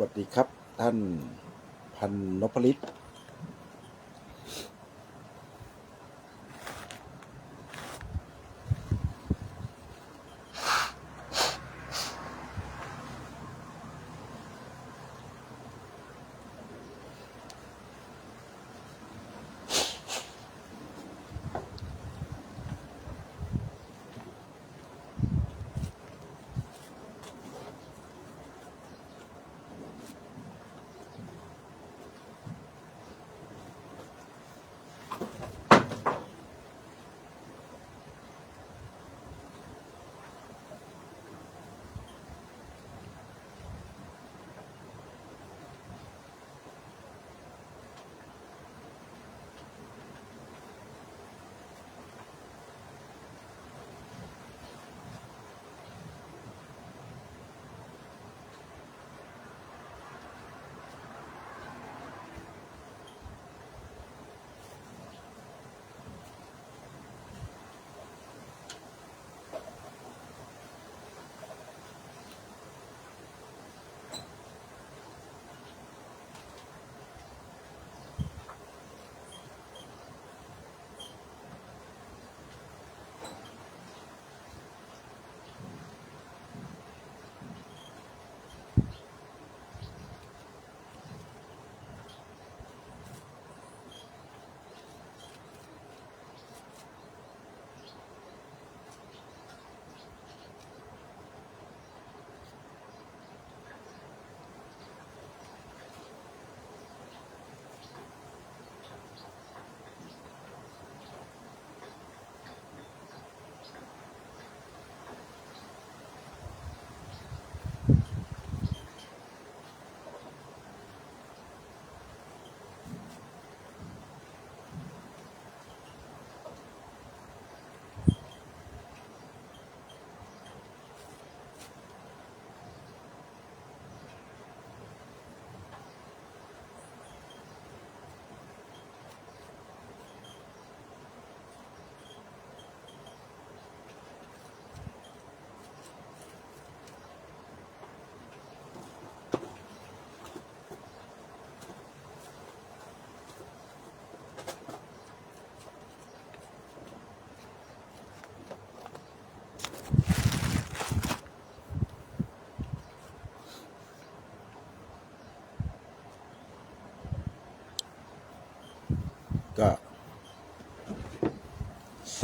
วัสดีครับท่านพันนพฤทธิ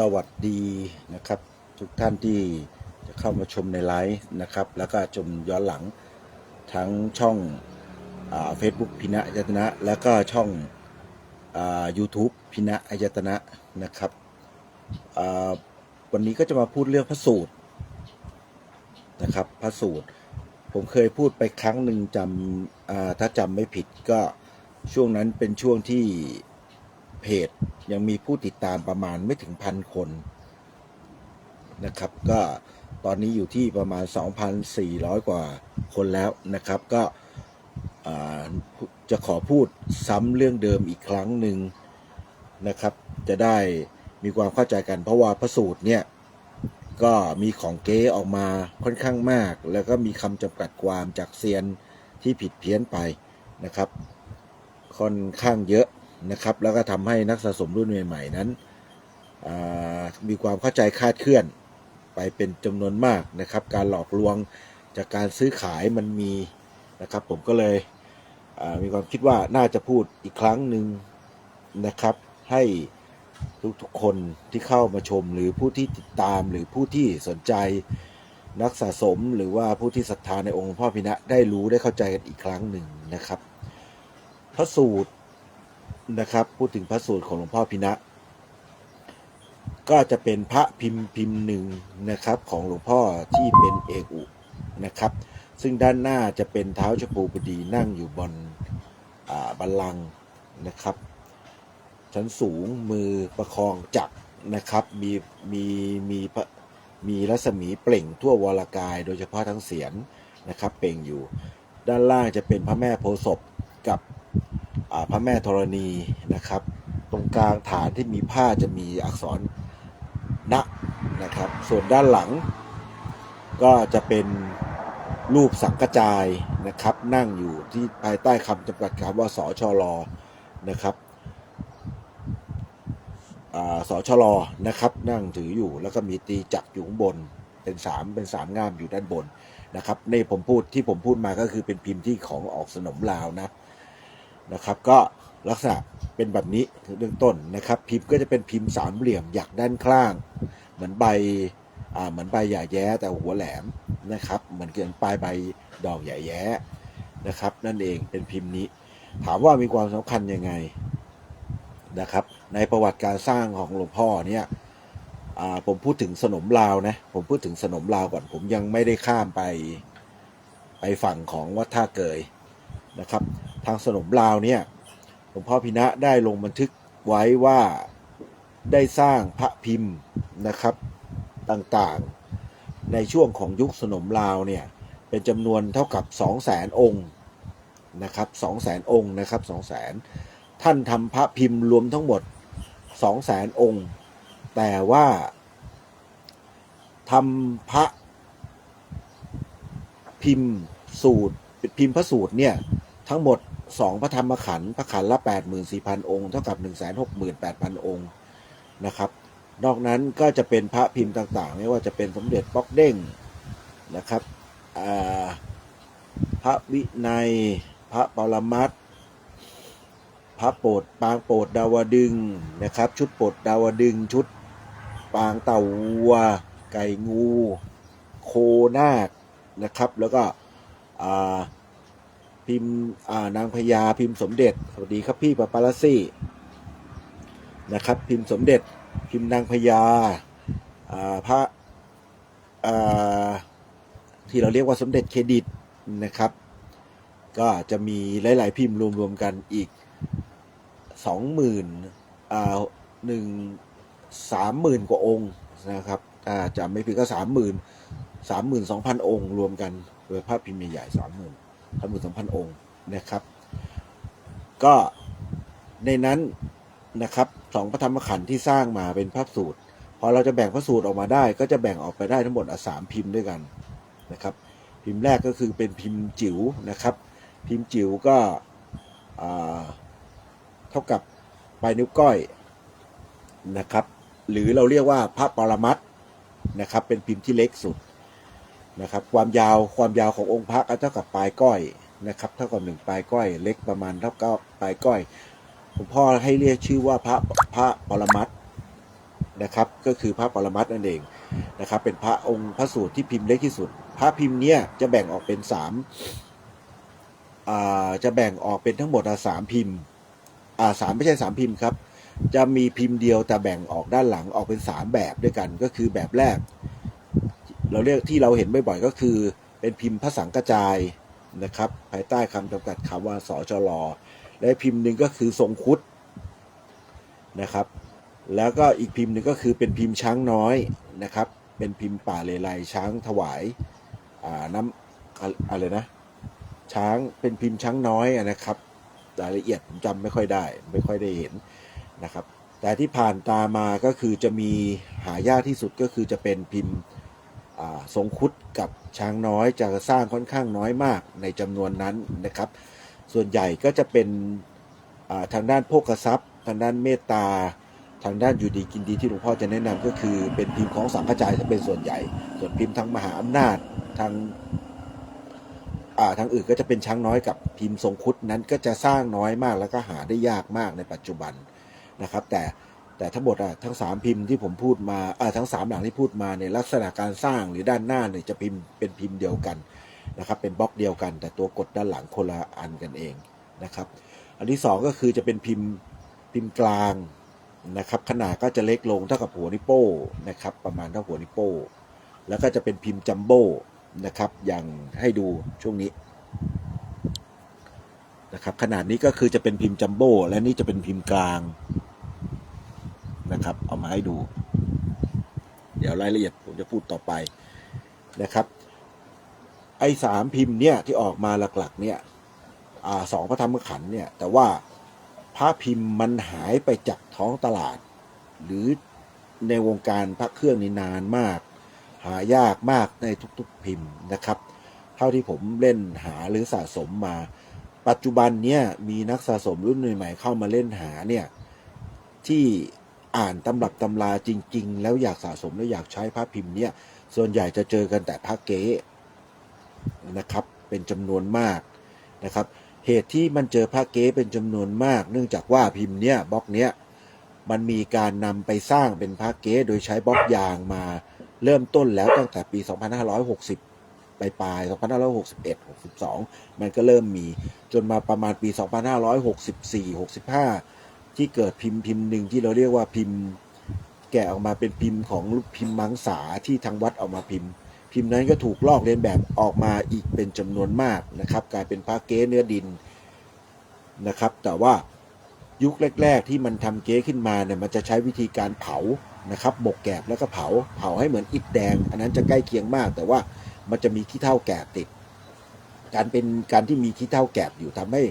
สวัสดีนะครับ ทุกท่านที่จะเข้ามาชมในไลฟ์นะครับ แล้วก็ชมย้อนหลังทั้งช่องเฟซบุ๊กพินะอายตนะ แล้วก็ช่องยูทูบพินะอายตนะนะครับวันนี้ก็จะมาพูดเรื่องพระสูตรนะครับพระสูตร ผมเคยพูดไปครั้งหนึ่งจำถ้าจำไม่ผิดก็ช่วงนั้นเป็นช่วงที่เพจ ยังมีผู้ติดตามประมาณไม่ถึงพันคนนะครับ ก็ตอนนี้อยู่ที่ประมาณ 2,400 กว่าคนแล้วนะครับ ก็จะขอพูดซ้ำเรื่องเดิมอีกครั้งหนึ่งนะครับ จะได้มีความเข้าใจกันเพราะว่าพระสูตรเนี่ยก็มีของเก๊ออกมาค่อนข้างมาก แล้วก็มีคำจำกัดความจากเซียนที่ผิดเพี้ยนไปนะครับ ค่อนข้างเยอะ นะครับ แล้วก็ทำให้นักสะสมรุ่นใหม่ ๆ นั้น มีความเข้าใจคาดเคลื่อน ไปเป็นจำนวนมากนะครับ การหลอกลวงจากการซื้อขายมันมีนะครับ ผมก็เลยมีความคิดว่าน่าจะพูดอีกครั้งหนึ่งนะครับ ให้ทุกๆคนที่เข้ามาชมหรือผู้ที่ติดตามหรือผู้ที่สนใจนักสะสมหรือว่าผู้ที่ศรัทธาในองค์พ่อพินะได้รู้ได้เข้าใจกันอีกครั้งหนึ่งนะครับ พระสูตร นะครับ พูดถึงพระสูตรของหลวงพ่อพินะ ก็จะเป็นพระพิมพ์พิมพ์หนึ่งนะครับของหลวงพ่อที่เป็นเอกอุนะครับ ซึ่งด้านหน้าจะเป็นเท้าชปูบดีนั่งอยู่บนบัลลังก์นะครับ ชั้นสูงมือประคองจักรนะครับมีมีมีพระมีรัศมีเปล่งทั่ววรกาย โดยเฉพาะทั้งเสียรนะครับ เปล่งอยู่ ด้านล่างจะเป็นพระแม่โพศพกับ พระแม่ธรณีนะครับ ตรงกลางฐานที่มีผ้าจะมีอักษรณนะครับ ส่วนด้านหลัง ก็จะเป็นรูปสังกจายนะครับ นั่งอยู่ที่ภายใต้คำจำกัดคำว่าสชลนะครับอ่าสชลนะครับ นั่งถืออยู่แล้วก็มีตีจักอยู่ข้างบนเป็นสามเป็นสามง่ามอยู่ด้านบนนะครับในผมพูดที่ผมพูดมาก็คือเป็นพิมพ์ที่ของออกสนมลาวนะ นะครับก็ลักษณะเป็นแบบนี้เบื้องต้นนะครับ พิมพ์ก็จะเป็นพิมพ์สามเหลี่ยมหยักด้านข้าง เหมือนใบอ่าเหมือนใบหย่าแย้แต่หัวแหลมนะครับ เหมือนเกินปลายใบดอกหย่าแย้นะครับ นั่นเองเป็นพิมพ์นี้ ถามว่ามีความสำคัญยังไงนะครับ ในประวัติการสร้างของหลวงพ่อเนี่ยผมพูดถึงสนมลาวนะผมพูดถึงสนมลาวก่อนผมยังไม่ได้ข้ามไปไปฝั่งของวัดท่าเกยนะครับ ทางสนมลาวเนี่ยหลวงพ่อพินะได้ลงบันทึกไว้ว่าได้สร้างพระพิมพ์นะครับต่างๆ ในช่วงของยุคสนมลาวเนี่ยเป็นจำนวนเท่ากับ2 0 0แสนองค์นะครับสองแสนองค์นะครับสองแสนท่านทำพระพิมพ์รวมทั้งหมดสองแสนองค์ แต่ว่าทำพระพิมพ์สูตรพิมพ์พระสูตรเนี่ยทั้งหมด สองพระธรรมขันธ์พระขันธ์ละแปดหมื่นสี่พันองค์เท่ากับหนึ่งแสนหกหมื่นแปดพันองค์นะครับ นอกนั้นก็จะเป็นพระพิมพ์ต่างๆ ไม่ว่าจะเป็นสมเด็จป๊อกเด้งนะครับพระวินัย พระปรมัตพระโปรดปางโปรดดาวดึงนะครับ ชุดโปรดดาวดึงชุดปางเต่าวัว ไก่งู โคนาคนะครับ แล้วก็ พิมพ์นางพญาพิมพ์สมเด็จ สวัสดีครับพี่ปาปาลซี่นะครับ พิมพ์สมเด็จ พิมพ์นางพญาพระที่เราเรียกว่าสมเด็จเครดิตนะครับ ก็จะมีหลาย ๆ พิมพ์รวม ๆ กันอีกสองหมื่นหนึ่งสามหมื่นกว่าองค์นะครับจำไม่ผิดก็สามหมื่นสามหมื่นสองพันองค์รวมกันโดยภาพพิมพ์ใหญ่ๆสามหมื่น สามหมื่นสองพันองค์นะครับ ก็ในนั้นนะครับสองพระธรรมขันธ์ที่สร้างมาเป็นภาพสูตรพอเราจะแบ่งพระสูตรออกมาได้ ก็จะแบ่งออกไปได้ทั้งหมดอะสามพิมพ์ด้วยกันนะครับ พิมพ์แรกก็คือเป็นพิมพ์จิ๋วนะครับ พิมพ์จิ๋วก็เท่ากับปลายนิ้วก้อยนะครับ หรือเราเรียกว่าพระปรมัตถ์นะครับ เป็นพิมพ์ที่เล็กสุด นะครับความยาวความยาวขององค์พระก็เท่ากับปลายก้อยนะครับเท่ากับหนึ่งปลายก้อยเล็กประมาณเท่ากับปลายก้อยผมพ่อให้เรียกชื่อว่าพระพระปรมัตนะครับก็คือพระปรมัตนั่นเองนะครับเป็นพระองค์พระสูตรที่พิมพ์เล็กที่สุด พระพิมพ์เนี้ยจะแบ่งออกเป็นสามอ่าจะแบ่งออกเป็นทั้งหมดอะสามพิมพ์อ่าสามไม่ใช่สามพิมพ์ครับจะมีพิมพ์เดียวแต่แบ่งออกด้านหลังออกเป็นสามแบบด้วยกัน ก็คือแบบแรก เราเรียกที่เราเห็นบ่อยๆก็คือ เป็นพิมพ์พระสังกระจายนะครับ ภายใต้คำจำกัดคำว่าสจลและพิมพ์หนึ่งก็คือทรงคุดนะครับ แล้วก็อีกพิมพ์หนึ่งก็คือเป็นพิมพ์ช้างน้อยนะครับ เป็นพิมพ์ป่าเลไลช้างถวายาน้ำอะไรนะช้างเป็นพิมพ์ช้างน้อยนะครับรายละเอียดผมจำไม่ค่อยได้ ไม่ค่อยได้เห็นนะครับ แต่ที่ผ่านตามาก็คือจะมีหายากที่สุดก็คือจะเป็นพิมพ์ อ่าทรงคุดกับช้างน้อยจะสร้างค่อนข้างน้อยมากในจำนวนนั้นนะครับ ส่วนใหญ่ก็จะเป็นทางด้านโภคทรัพย์ ทางด้านเมตตา ทางด้านอยู่ดีกินดีที่หลวงพ่อจะแนะนำก็คือเป็นพิมพ์ของสังฆจายจะเป็นส่วนใหญ่ ส่วนพิมพ์ทางมหาอำนาจทางทางอื่นก็จะเป็นช้างน้อยกับพิมพ์ทรงคุดนั้นก็จะสร้างน้อยมากแล้วก็หาได้ยากมากในปัจจุบันนะครับ แต่ แต่ทั้งหมดอะทั้งสามพิมพ์ที่ผมพูดมาอ่าทั้งสามหลังที่พูดมาในยลักษณะการสร้างหรือด้านหน้าเนี่ยจะพิมพ์เป็นพิมพ์เดียวกันนะครับ เป็นบล็อกเดียวกัน แต่ตัวกดด้านหลังคนละอันกันเองนะครับ อันที่สองก็คือจะเป็นพิมพ์พิมพ์กลางนะครับ ขนาดก็จะเล็กลงเท่ากับหัวนิโป้นะครับ ประมาณเท่าหัวนิโป้ แล้วก็จะเป็นพิมพ์จัมโบ้นะครับ อย่างให้ดูช่วงนี้นะครับ ขนาดนี้ก็คือจะเป็นพิมพ์จัมโบ้และนี่จะเป็นพิมพ์กลาง นะครับ เอามาให้ดู เดี๋ยวรายละเอียดผมจะพูดต่อไปนะครับ ไอ้สามพิมพ์เนี่ยที่ออกมาหลักๆ เนี่ยอสองพระธรรมขันธ์เนี่ย แต่ว่าพระพิมพ์มันหายไปจากท้องตลาด หรือในวงการพระเครื่องนี่นานมาก หายากมากในทุกๆพิมพ์นะครับ เท่าที่ผมเล่นหาหรือสะสมมา ปัจจุบันเนี่ยมีนักสะสมรุ่นใหม่ๆเข้ามาเล่นหาเนี่ยที่ อ่านตำรับตำราจริง ๆ แล้วอยากสะสมแล้วอยากใช้พระพิมพ์เนี่ยส่วนใหญ่จะเจอกันแต่พระเก๊นะครับเป็นจำนวนมากนะครับเหตุที่มันเจอพระเก๊เป็นจำนวนมาก เนื่องจากว่าพิมพ์เนี่ยบล็อกเนี้ยมันมีการนำไปสร้างเป็นพระเก๊โดยใช้บล็อกยางมาเริ่มต้นแล้วตั้งแต่ปี 2560 ปลายปลาย2561 62 มันก็เริ่มมีจนมาประมาณปี 2564 65 ที่เกิดพิมพ์พิมพ์หนึ่งที่เราเรียกว่าพิมพ์ แกะออกมาเป็นพิมพ์ของพิมพ์มังสาที่ทางวัดเอามาพิมพ์ พิมพ์นั้นก็ถูกลอกเลียนแบบออกมาอีกเป็นจำนวนมากนะครับ กลายเป็นพระเก๊เนื้อดินนะครับ แต่ว่ายุคแรก ๆ ที่มันทำเก๊ขึ้นมาเนี่ยมันจะใช้วิธีการเผานะครับบกแกบแล้วก็เผาเผาให้เหมือนอิฐแดง อันนั้นจะใกล้เคียงมาก แต่ว่ามันจะมีขี้เท่าแกบติด การเป็นการที่มีขี้เท่าแกบอยู่ทำให้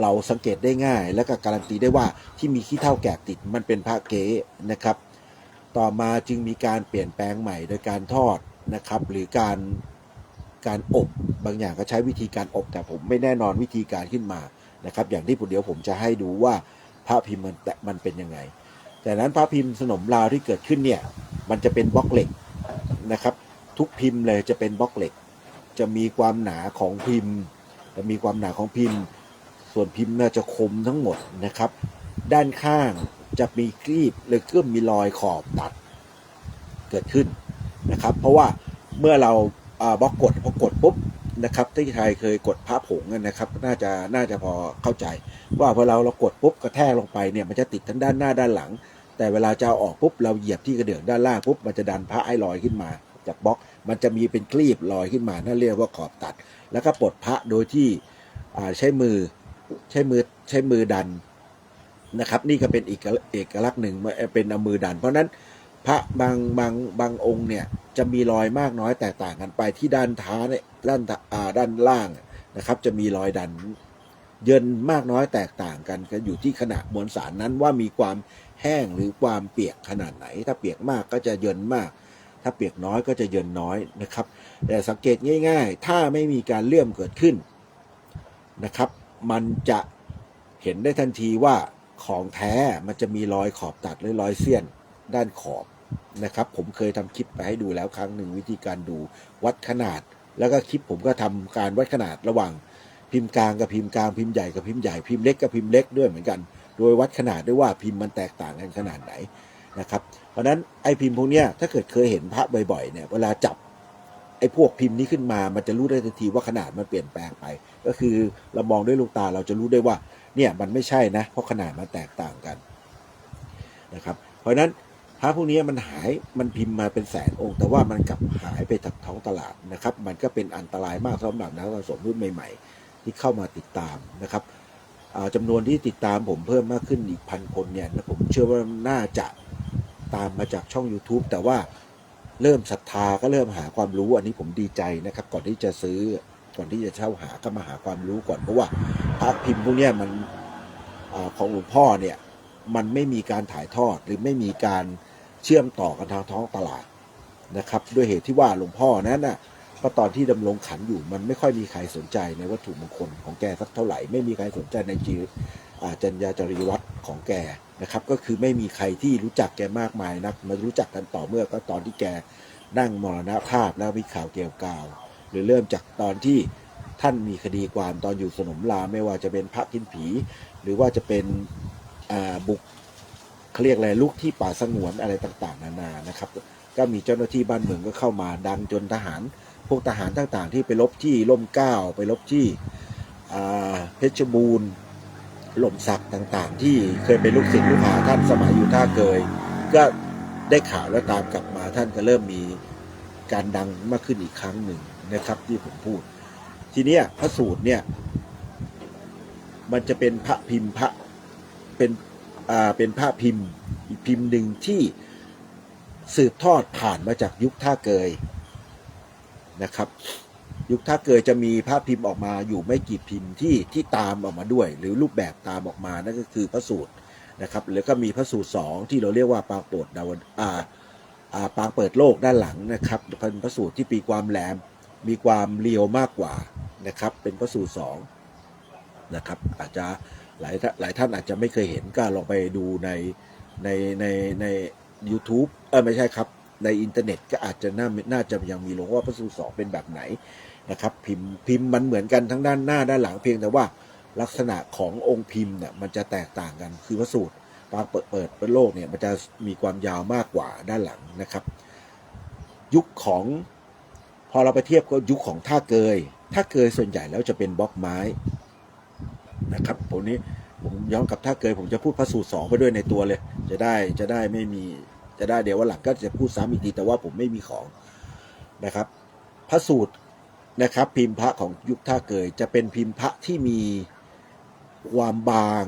เราสังเกตได้ง่าย และก็การันตีได้ว่าที่มีขี้เท่าแกบติดมันเป็นพระเก๊นะครับ ต่อมาจึงมีการเปลี่ยนแปลงใหม่โดยการทอดนะครับ หรือการการอบบางอย่างก็ใช้วิธีการอบ แต่ผมไม่แน่นอนวิธีการขึ้นมานะครับ อย่างที่ผมเดี๋ยวผมจะให้ดูว่าพระพิมพ์มันแต่มันเป็นยังไง แต่นั้นพระพิมพ์สนมลาวที่เกิดขึ้นเนี่ยมันจะเป็นบล็อกเหล็กนะครับ ทุกพิมพ์เลยจะเป็นบล็อกเหล็ก จะมีความหนาของพิมพ์ จะมีความหนาของพิมพ์ ส่วนพิมพ์น่าจะคมทั้งหมดนะครับ ด้านข้างจะมีครีบหรือก็มีรอยขอบตัดเกิดขึ้นนะครับ เพราะว่าเมื่อเราบล็อกกดพอกดปุ๊บนะครับที่ใครเคยกดพระผงนะครับ น่าจะน่าจะพอเข้าใจ ว่าพอเราเรากดปุ๊บกระแทกลงไปเนี่ยมันจะติดทั้งด้านหน้าด้านหลัง แต่เวลาจะเอาออกปุ๊บเราเหยียบที่กระเดื่องด้านล่างปุ๊บมันจะดันพระไอ้ลอยขึ้นมา จากบล็อกมันจะมีเป็นคลีบลอยขึ้นมานั่นเรียกว่าขอบตัด แล้วก็ปลดพระโดยที่ใช้มือใช้มือใช้มือดันนะครับ นี่ก็เป็นอีกเอกลักษณ์หนึ่งเป็นเอามือดัน เพราะนั้นพระบางบางบางองค์เนี่ยจะมีรอยมากน้อยแตกต่างกันไปที่ด้านท้าเนี่ยด้านอ่าด้านล่างนะครับ จะมีรอยดันเยินมากน้อยแตกต่างกันก็อยู่ที่ขนาดมวลสารนั้นว่ามีความแห้งหรือความเปียกขนาดไหน ถ้าเปียกมากก็จะเยินมาก ถ้าเปียกน้อยก็จะเยินน้อยนะครับ แต่สังเกตง่าย ๆ ถ้าไม่มีการเลื่อมเกิดขึ้นนะครับ มันจะเห็นได้ทันทีว่าของแท้มันจะมีรอยขอบตัดหรือรอยเสี้ยนด้านขอบนะครับ ผมเคยทำคลิปไปให้ดูแล้วครั้งหนึ่งวิธีการดูวัดขนาด แล้วก็คลิปผมก็ทำการวัดขนาดระหว่างพิมพ์กลางกับพิมพ์กลางพิมพ์ใหญ่กับพิมพ์ใหญ่พิมพ์เล็กกับพิมพ์เล็กด้วยเหมือนกัน โดยวัดขนาดด้วยว่าพิมพ์มันแตกต่างกันขนาดไหนนะครับ ราะนั้นไอ้พิมพ์พวกเนี้ยถ้าเกิดเคยเห็นพระบ่อยๆเนี่ยเวลาจับไอ้พวกพิมพ์นี้ขึ้นมา มันจะรู้ได้ทันทีว่าขนาดมันเปลี่ยนแปลงไป ก็คือเรามองด้วยลูกตาเราจะรู้ได้ว่า เนี่ยมันไม่ใช่นะ เพราะขนาดมันแตกต่างกันนะครับ เพราะฉะนั้นพระพวกนี้มันหายมันพิมพ์มาเป็นแสนองค์ แต่ว่ามันกลับหายไปจากท้องตลาดนะครับ มันก็เป็นอันตรายมากสำหรับนักสะสมรุ่นใหม่ ๆ ที่เข้ามาติดตามนะครับอ่าจำนวนที่ติดตามผมเพิ่มมากขึ้นอีกพันคนเนี่ยนะผมเชื่อว่าน่าจะ ตามมาจากช่อง YouTube แต่ว่าเริ่มศรัทธาก็เริ่มหาความรู้อันนี้ผมดีใจนะครับ ก่อนที่จะซื้อก่อนที่จะเช่าหาก็มาหาความรู้ก่อนเพราะว่าพระพิมพ์พวกนี้มันอของหลวงพ่อเนี่ยมันไม่มีการถ่ายทอดหรือไม่มีการเชื่อมต่อกันทางท้องตลาดนะครับ ด้วยเหตุที่ว่าหลวงพ่อนั้นน่ะก็ตอนที่ดำรงขันอยู่มันไม่ค่อยมีใครสนใจในวัตถุมงคลของแกสักเท่าไหร่ ไม่มีใครสนใจในจี จัญญาจริวัตรของแกนะครับ ก็คือไม่มีใครที่รู้จักแกมากมายนักมารู้จักกันต่อเมื่อก็ตอนที่แกนั่งมรณภาพแล้วมีข่าวเกี่ยวกาวหรือเริ่มจากตอนที่ท่านมีคดีความตอนอยู่สนมลาไม่ว่าจะเป็นพระกินผี หรือว่าจะเป็นบุกเขาเรียกอะไรลุกที่ป่าสงวนอะไรต่างๆ นานานะครับ ก็มีเจ้าหน้าที่บ้านเมืองก็เข้ามาดังจนทหาร พวกทหารต่างๆ ที่ไปลบที่ล่มเก้าไปลบที่เพชรบูรณ์ หล่มสักต่างๆ ที่เคยเป็นลูกศิษย์ลูกหาท่านสมัยอยู่ท่าเกย ก็ได้ข่าวแล้วตามกลับมาท่านก็เริ่มมีการดังมากขึ้นอีกครั้งหนึ่งนะครับที่ผมพูด ทีนี้พระสูตรเนี่ย มันจะเป็นพระพิมพ์พระเป็นอ่าเป็นพระพิมพ์อีกพิมพ์หนึ่งที่สืบทอดผ่านมาจากยุคท่าเกยนะครับ ยุคท่าเกยจะมีพระพิมพ์ออกมาอยู่ไม่กี่พิมพ์ที่ที่ตามออกมาด้วย หรือรูปแบบตามออกมานั่นก็คือพระสูตรนะครับแล้วก็มีพระสูตรสองที่เราเรียกว่าปางโปรดดาวอ่าอ่าปางเปิดโลกด้านหลังนะครับเป็นพระสูตรที่ปีความแหลมมีความเรียวมากกว่านะครับ เป็นพระสูตรสองนะครับอาจจะหลายท่านหลายท่านอาจจะไม่เคยเห็นก็ลองไปดูในในในใน u t u b e เออไม่ใช่ครับ ในอินเทอร์เน็ตก็อาจจะน่าน่าจะยังมีลงว่าพระสูตรสองเป็นแบบไหน นะครับพิมพ์พิมพ์มันเหมือนกันทั้งด้านหน้าด้านหลังเพียงแต่ว่าลักษณะขององค์พิมพ์เนี่ยมันจะแตกต่างกันคือพระสูตรบางเปิดเปิดเป็นโลกเนี่ยมันจะมีความยาวมากกว่าด้านหลังนะครับ ยุคของพอเราไปเทียบกับยุคของท่าเกยท่าเกยส่วนใหญ่แล้วจะเป็นบล็อกไม้นะครับผมนี้ผมย้อนกลับท่าเกยผมจะพูดพระสูตรสองไปด้วยในตัวเลย จะได้จะได้ไม่มีจะได้เดี๋ยววันหลังก็จะพูดซ้ำอีกทีแต่ว่าผมไม่มีของนะครับ พระสูตร นะครับ พิมพ์พระของยุคท่าเกยจะเป็นพิมพ์พระที่มีความบาง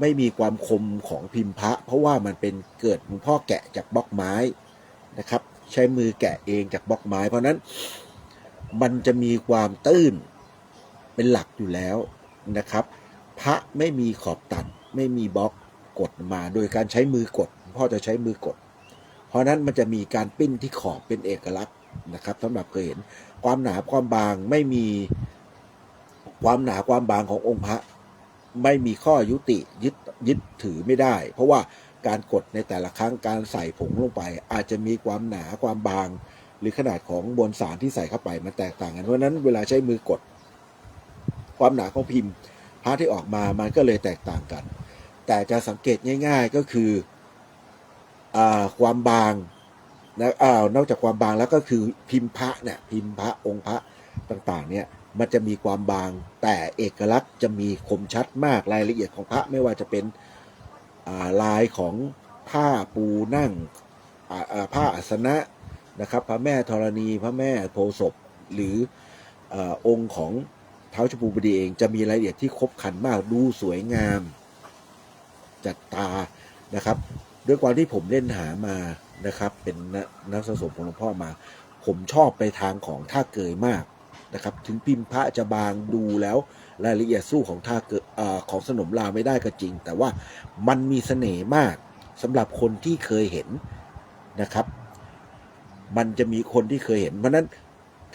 ไม่มีความคมของพิมพ์พระ เพราะว่ามันเป็นเกิดหลวงพ่อแกะจากบล็อกไม้นะครับ ใช้มือแกะเองจากบล็อกไม้ เพราะนั้นมันจะมีความตื้นเป็นหลักอยู่แล้วนะครับ พระไม่มีขอบตัดไม่มีบล็อกกดมา โดยการใช้มือกดพ่อจะใช้มือกด เพราะนั้นมันจะมีการปิ้นที่ขอบเป็นเอกลักษณ์ นะครับสำหรับเคยเห็นความหนาความบางไม่มีความหนาความบางขององค์พระ ไม่มีข้อยุติยึดยึดถือไม่ได้ เพราะว่าการกดในแต่ละครั้งการใส่ผงลงไป อาจจะมีความหนาความบาง หรือขนาดของมวลสารที่ใส่เข้าไปมันแตกต่างกันเพราะนั้นเวลาใช้มือกด ความหนาของพิมพ์พระที่ออกมามันก็เลยแตกต่างกัน แต่จะสังเกตง่าย ๆก็คืออความบาง นะอ้าวนอกจากความบางแล้วก็คือพิมพ์พระเนี่ยพิมพ์พระองค์พระต่างๆเนี่ยมันจะมีความบางแต่เอกลักษณ์จะมีคมชัดมากรายละเอียดของพระไม่ว่าจะเป็นลายของผ้าปูนั่งผ้าอาสนะนะครับพระแม่ธรณีพระแม่โพศพหรืออองค์ของเท้าชมพูบดีเองจะมีรายละเอียดที่ครบครันมากดูสวยงามจัดตานะครับ ด้วยความที่ผมเล่นหามา นะครับ เป็นนักสะสมของหลวงพ่อมา ผมชอบไปทางของท่าเกยมากนะครับ ถึงพิมพ์พระจะบางดูแล้วรายละเอียดสู้ของท่าเกยอของสนมลาไม่ได้ก็จริง แต่ว่ามันมีเสน่ห์มากสำหรับคนที่เคยเห็นนะครับ มันจะมีคนที่เคยเห็น เพราะฉะนั้น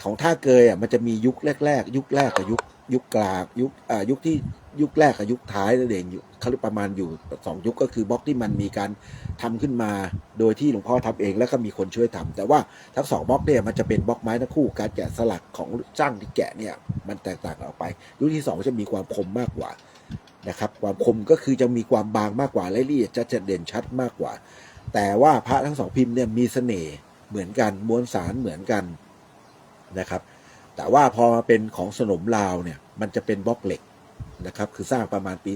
ของท่าเกยอะมันจะมียุคแรก ๆ ยุคแรกกับยุคยุคกลางยุคอ่ายุคที่ ยุคแรกกับยุคท้ายนั่นเองอยู่เขาประมาณอยู่สองยุคก็คือบล็อกที่มันมีการทำขึ้นมา โดยที่หลวงพ่อทำเองแล้วก็มีคนช่วยทำแต่ว่าทั้งสองบล็อกเนี่ยมันจะเป็นบล็อกไม้ทั้งคู่การแกะสลักของจ้างที่แกะเนี่ยมันแตกต่างกันออกไปยุคที่สองจะมีความคมมากกว่านะครับความคมก็คือจะมีความบางมากกว่ารายละเอียดจะจะเด่นชัดมากกว่า แต่ว่าพระทั้งสองพิมพ์เนี่ยมีเสน่ห์เหมือนกันมวลสารเหมือนกันนะครับ แต่ว่าพอมาเป็นของสนมลาวเนี่ยมันจะเป็นบล็อกเหล็ก นะครับคือสร้างประมาณปี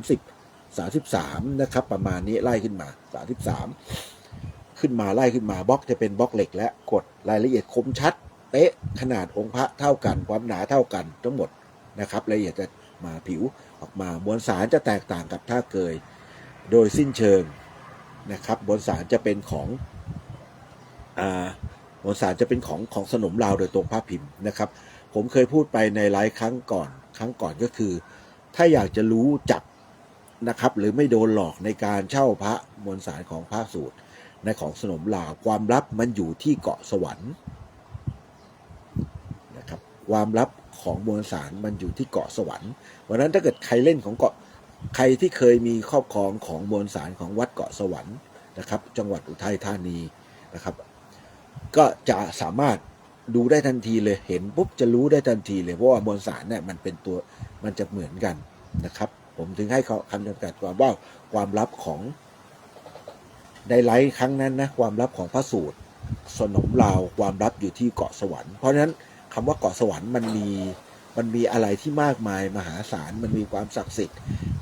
2530 33นะครับประมาณนี้ไล่ขึ้นมา 33 ขึ้นมาไล่ขึ้นมาบล็อกจะเป็นบล็อกเหล็ก และกดรายละเอียดคมชัด เป๊ะขนาดองค์พระเท่ากัน ความหนาเท่ากันทั้งหมดนะครับรายละเอียดจะมาผิวออกมามวลสารจะแตกต่างกับท่าเกย โดยสิ้นเชิงนะครับมวลสารจะเป็นของอ่ามวลสารจะเป็นของของสนมลาวโดยตรงพระพิมพ์นะครับ ผมเคยพูดไปในไลฟ์ครั้งก่อน ครั้งก่อนก็คือ ถ้าอยากจะรู้จักนะครับ หรือไม่โดนหลอกในการเช่าพระมวลสารของพระสูตรในของสนมลาวความลับมันอยู่ที่เกาะสวรรค์นะครับความลับของมวลสารมันอยู่ที่เกาะสวรรค์วันนั้นถ้าเกิดใครเล่นของเกาะใครที่เคยมีครอบครองของมวลสารของวัดเกาะสวรรค์นะครับ จังหวัดอุทัยธานีนะครับ ก็จะสามารถ ดูได้ทันทีเลยเห็นปุ๊บจะรู้ได้ทันทีเลยเพราะว่ามวลสารเนี่ยมันเป็นตัวมันจะเหมือนกันนะครับ ผมถึงให้เขาคำจำกัดความว่าความลับของไดไลท์ครั้งนั้นนะความลับของพระสูตร สนมลาวความลับอยู่ที่เกาะสวรรค์เพราะฉะนั้นคำว่าเกาะสวรรค์มันมีมันมีอะไรที่มากมายมหาศาลมันมีความศักดิ์สิทธิ์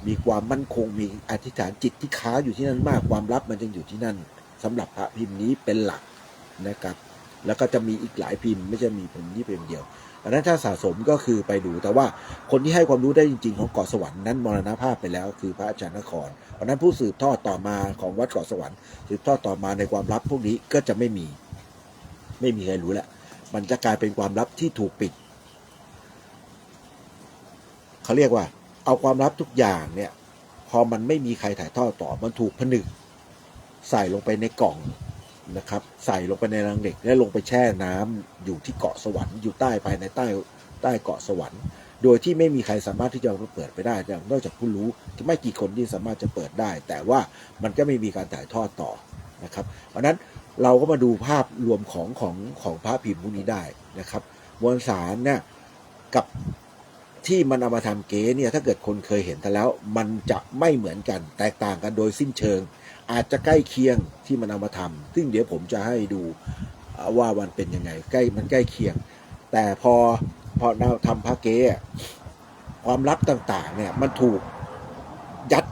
มีความมั่นคงมีอธิษฐานจิตที่ค้าอยู่ที่นั่นมากความลับมันจึงอยู่ที่นั่นสำหรับพระพิมพ์นี้เป็นหลักนะครับ แล้วก็จะมีอีกหลายพิมพ์ ไม่ใช่มีพิมพ์นี้เพียงเดียวอันนั้นถ้าสะสมก็คือไปดูแต่ว่าคนที่ให้ความรู้ได้จริง ๆ ของเกาะสวรรค์นั้นมรณภาพไปแล้วคือพระอาจารย์นครเพราะฉะนั้นผู้สืบทอดต่อมาของวัดเกาะสวรรค์สืบทอดต่อมาในความลับพวกนี้ก็จะไม่มี ไม่มีใครรู้แหละ มันจะกลายเป็นความลับที่ถูกปิดเขาเรียกว่า เอาความลับทุกอย่างเนี่ย พอมันไม่มีใครถ่ายทอดต่อมันถูกผนึก ใส่ลงไปในกล่อง นะครับ ใส่ลงไปในรังเหล็ก แล้วลงไปแช่น้ำอยู่ที่เกาะสวรรค์อยู่ใต้ภายในใต้ใต้เกาะสวรรค์ โดยที่ไม่มีใครสามารถที่จะเปิดไปได้นอกจากผู้รู้ที่ไม่กี่คนที่สามารถจะเปิดได้ แต่ว่ามันก็ไม่มีการถ่ายทอดต่อนะครับเพราะนั้นเราก็มาดูภาพรวมของของของพระพิมพ์พวกนี้ได้นะครับมวลสารเนี่ยกับที่มันเอามาทำเก๊เนี่ยถ้าเกิดคนเคยเห็นแต่แล้ว มันจะไม่เหมือนกันแตกต่างกันโดยสิ้นเชิง อาจจะใกล้เคียงที่มันเอามาทำซึ่งเดี๋ยวผมจะให้ดูอ่าว่ามันเป็นยังไงใกล้มันใกล้เคียง แต่พอพอเราทำพระเก๊อะความลับต่างๆเนี่ยมันถูกยัด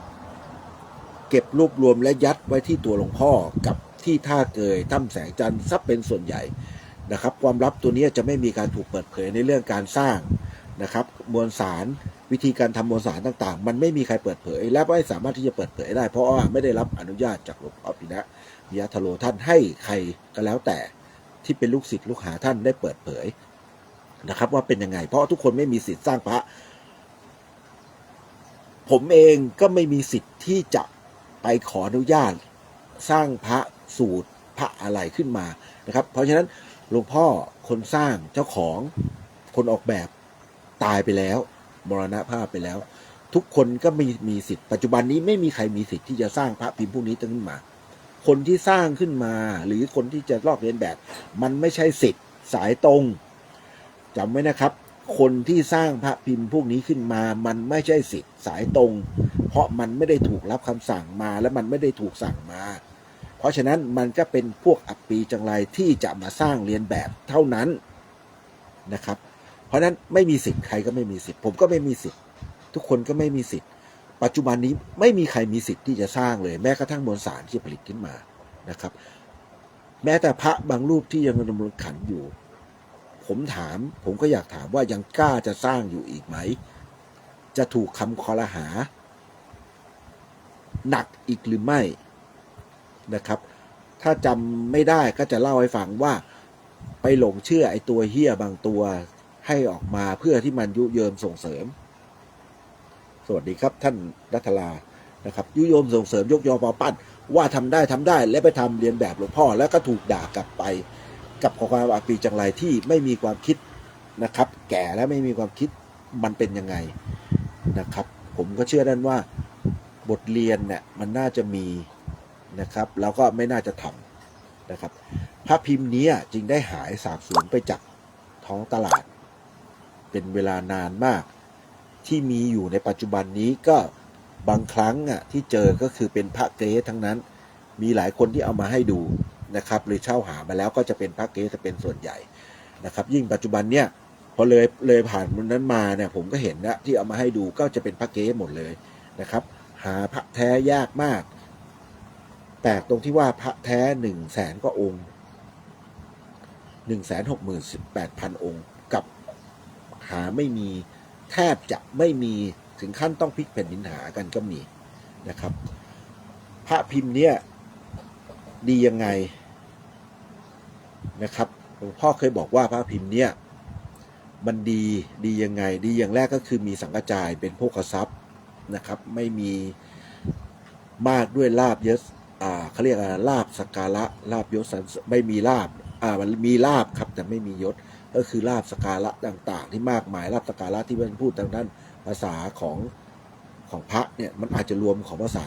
เก็บรวบรวมและยัดไว้ที่ตัวหลวงพ่อกับที่ท่าเกยถ้ำแสงจันทร์ซับเป็นส่วนใหญ่นะครับ ความลับตัวนี้จะไม่มีการถูกเปิดเผยในเรื่องการสร้างนะครับ มวลสาร วิธีการทำมวลสารต่างๆ มันไม่มีใครเปิดเผย และไม่สามารถที่จะเปิดเผยได้ เพราะว่าไม่ได้รับอนุญาตจากหลวงพ่อปินะปิยะทโลท่านให้ใครก็แล้วแต่ที่เป็นลูกศิษย์ลูกหาท่านได้เปิดเผยนะครับ ว่าเป็นยังไง เพราะทุกคนไม่มีสิทธิ์สร้างพระ ผมเองก็ไม่มีสิทธิ์ที่จะไปขออนุญาตสร้างพระสูตรพระอะไรขึ้นมานะครับ เพราะฉะนั้นหลวงพ่อคนสร้างเจ้าของคนออกแบบตายไปแล้ว รณภาพไปแล้ว ทุกคนก็มีมีสิทธิ์ปัจจุบันนี้ไม่มีใครมีสิทธิ์ที่จะสร้างพระพิมพ์พวกนี้ขึ้นมา คนที่สร้างขึ้นมา หรือคนที่จะลอกเลียนแบบ มันไม่ใช่สิทธิ์สายตรงจำไว้นะครับ คนที่สร้างพระพิมพ์พวกนี้ขึ้นมา มันไม่ใช่สิทธิ์สายตรง เพราะมันไม่ได้ถูกรับคำสั่งมา และมันไม่ได้ถูกสั่งมา เพราะฉะนั้นมันก็เป็นพวกอัปปีจังไรที่จะมาสร้างเรียนแบบเท่านั้นนะครับ เพราะฉะนั้นไม่มีสิทธิ์ใครก็ไม่มีสิทธิ์ผมก็ไม่มีสิทธิ์ ทุกคนก็ไม่มีสิทธิ์ ปัจจุบันนี้ไม่มีใครมีสิทธิ์ที่จะสร้างเลย แม้กระทั่งมวลสารที่ผลิตขึ้นมานะครับ แม้แต่พระบางรูปที่ยังดำรงขันอยู่ ผมถาม ผมก็อยากถามว่ายังกล้าจะสร้างอยู่อีกไหม จะถูกคำคอรหา หนักอีกหรือไม่นะครับ ถ้าจำไม่ได้ก็จะเล่าให้ฟังว่าไปหลงเชื่อไอ้ตัวเฮี้ยบางตัว ให้ออกมาเพื่อที่มันยุเยิมส่งเสริม สวัสดีครับท่านรัตลานะครับ ยุโยมส่งเสริมยกยอปอปั้น ว่าทำได้ทำได้และไปทำเรียนแบบหลวงพ่อ แล้วก็ถูกด่ากลับไป กับข้อความอาปีจังไรที่ไม่มีความคิดนะครับ แก่และไม่มีความคิดมันเป็นยังไงนะครับ ผมก็เชื่อด้านว่าบทเรียนเนี่ยมันน่าจะมีนะครับ แล้วก็ไม่น่าจะทำนะครับ พระพิมพ์นี้จึงได้หายสาบสูญไปจากท้องตลาด เป็นเวลานานมาก ที่มีอยู่ในปัจจุบันนี้ก็บางครั้งอะที่เจอก็คือเป็นพระเกรสทั้งนั้น มีหลายคนที่เอามาให้ดูนะครับหรือเช่าหามาแล้วก็จะเป็นพระเกสจะเป็นส่วนใหญ่นะครับ ยิ่งปัจจุบันเนี่ยพอเลยเลยผ่านวันนั้นมาเนี่ยผมก็เห็นนะที่เอามาให้ดูก็จะเป็นพระเกสหมดเลยนะครับ หาพระแท้ยากมากแปลกตรงที่ว่าพระแท้หนึ่งแสนก็องค์หนึ่งแสนหกหมื่นสิบแปดพันองค์ หาไม่มีแทบจะไม่มีถึงขั้นต้องพลิกแผ่นดินหากันก็มีนะครับ พระพิมพ์เนี่ยดียังไงนะครับหลวงพ่อเคยบอกว่าพระพิมพ์เนี่ยมันดีดียังไง ดีอย่างแรกก็คือมีสังกจายเป็นโภคทรัพย์นะครับ ไม่มีมากด้วยลาบยศอ่าเขาเรียกอะไรลาบสกการะลาบยศสรรเสไม่มีลาบอ่ามันมีลาบครับแต่ไม่มียศ ก็คือลาบสการะต่าง ๆ ที่มากมายลาบสการะที่มันพูดทางด้านภาษาของของพระเนี่ยมันอาจจะรวมของภาษา